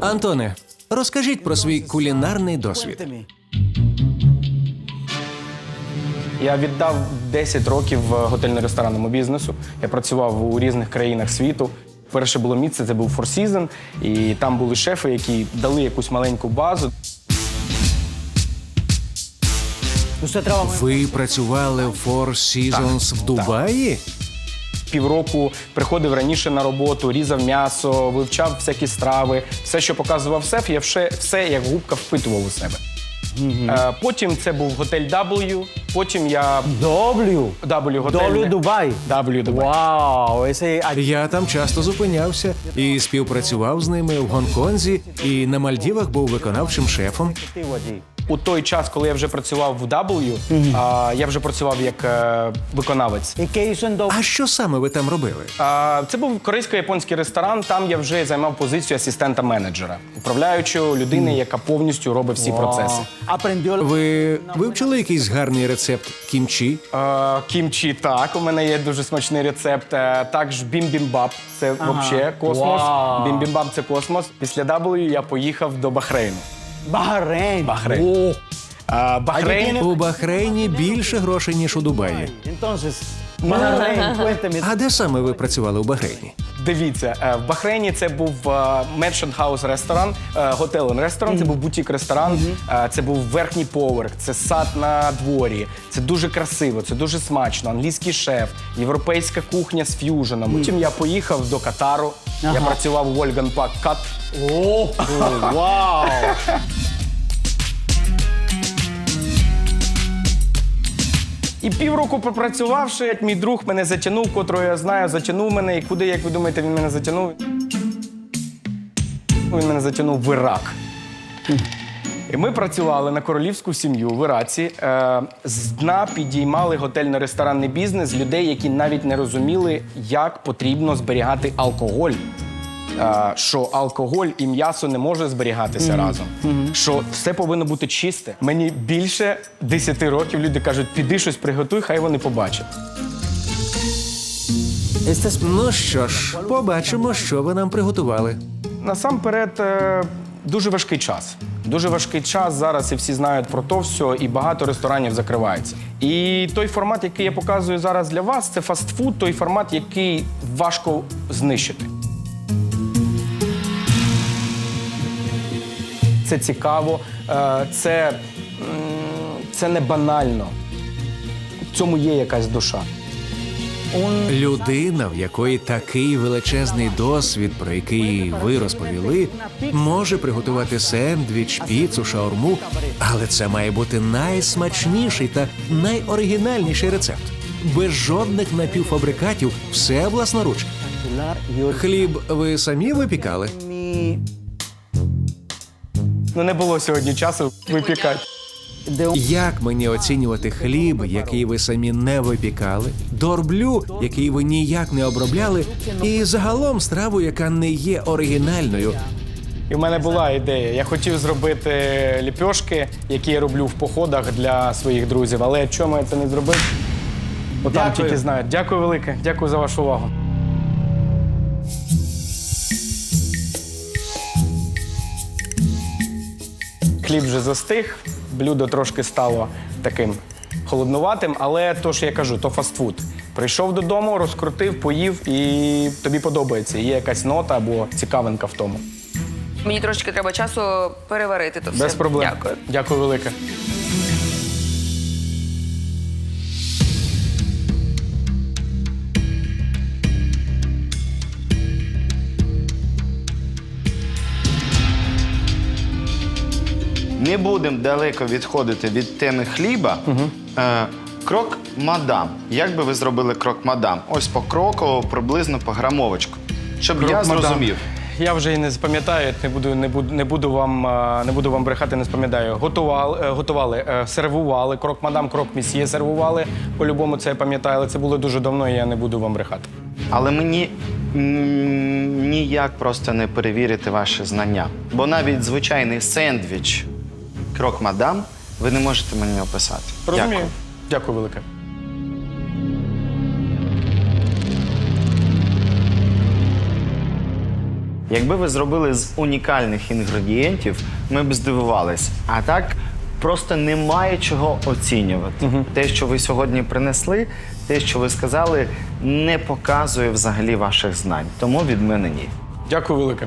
Антоне, розкажіть про свій кулінарний досвід. Я віддав 10 років е, готельно-ресторанному бізнесу. Я працював у різних країнах світу. Перше було місце, це був Four Seasons, і там були шефи, які дали якусь маленьку базу. Ви працювали в Four Seasons в Дубаї? Півроку приходив раніше на роботу, різав м'ясо, вивчав всякі страви. Все, що показував шеф, я все, все як губка впитував у себе. Е, потім це був готель W, потім я W. W готель. W Dubai. W Dubai. Вау, ese Я там часто зупинявся і співпрацював з ними в Гонконзі, і на Мальдівах був виконавчим шефом. activo allí. У той час, коли я вже працював в W, а, я вже працював як е, виконавець. ¿Y qué hizo en W? А що саме ви там робили? А, це був корейсько-японський ресторан. Там я вже займав позицію асистента менеджера, управляючого людини, яка повністю робить всі процеси. Aprendió Ви вивчили якийсь гарний рецепт кімчі? Е, кімчі, так, у мене є дуже смачний рецепт. Е, також бімбімбап. Це взагалі космос. Бімбімбап це космос. Після W я поїхав до Бахрейну. Bahrein. Бахрейн. А, Бахрейн. У Бахрейні більше грошей, ніж у Дубаї. Bahrein. А де саме ви працювали у Бахрейні? Дивіться, е, в Бахрейні це був Merchant House ресторан, е, готел ресторан, це був бутік ресторан, е, це був верхній поверх, це сад на дворі. Це дуже красиво, це дуже смачно. Англійський шеф, європейська кухня з ф'юженом. Потім я поїхав до Катару. Я працював у Вольган Пак Кат. Oh, wow. Півроку попрацювавши, як мій друг мене затягнув, котрого я знаю, затягнув мене. І куди, як ви думаєте, він мене затягнув? Він мене затягнув в Ірак. І ми працювали на королівську сім'ю в Іраці. Е, з дна підіймали готельно-ресторанний бізнес людей, які навіть не розуміли, як потрібно зберігати алкоголь. Е, що алкоголь і м'ясо не може зберігатися разом. Що все повинно бути чисте. Мені більше 10 років люди кажуть, піди щось приготуй, хай вони побачать. Ну що ж, побачимо, що ви нам приготували. Насамперед, е, дуже важкий час. Дуже важкий час зараз, і всі знають про то все, і багато ресторанів закривається. І той формат, який я показую зараз для вас, це фастфуд, той формат, який важко знищити. Це цікаво, е, це, це не банально. В цьому є якась душа. Людина, в якої такий величезний досвід, про який ви розповіли, може приготувати сендвіч, піцу, шаурму, але це має бути найсмачніший та найоригінальніший рецепт. Без жодних напівфабрикатів, все власноруч. Хліб ви самі випікали? Ну не було сьогодні часу випікати. Як мені оцінювати хліб, який ви самі не випікали, дорблю, який ви ніяк не обробляли, і загалом страву, яка не є оригінальною, І в мене була ідея. Я хотів зробити ліпьошки, які я роблю в походах для своїх друзів. Але чому я це не зробив? Бо там тільки знають. Дякую велике. Дякую за вашу увагу. Хліб вже застиг, блюдо трошки стало таким холоднуватим, але то, що я кажу, то фастфуд. Прийшов додому, розкрутив, поїв і тобі подобається. Є якась нота або цікавинка в тому. Мені трошки треба часу переварити то все. Без проблем. Дякую. Дякую велике. Не будемо далеко відходити від теми хліба. Е, крок мадам. Як би ви зробили крок мадам? Ось покроково, приблизно по грамовочку. Щоб я Мадам, зрозумів. Я вже і не запам'ятаю, не буду, не буду, не буду вам а, не буду вам брехати, не спам'ятаю. Готували, е, готували, е, сервували, крок мадам, крок місьє сервували. По-любому це я пам'ятаю, але це було дуже давно, і я не буду вам брехати. Але мені м, ніяк просто не перевірити ваші знання. Бо навіть звичайний сендвіч, крок мадам, ви не можете мені описати. Розумію. Дякую. Дякую велике. Якби ви зробили з унікальних інгредієнтів, ми б здивувались. А так просто немає чого оцінювати. Те, що ви сьогодні принесли, те, що ви сказали, не показує взагалі ваших знань. Тому від мене ні. Дякую велике.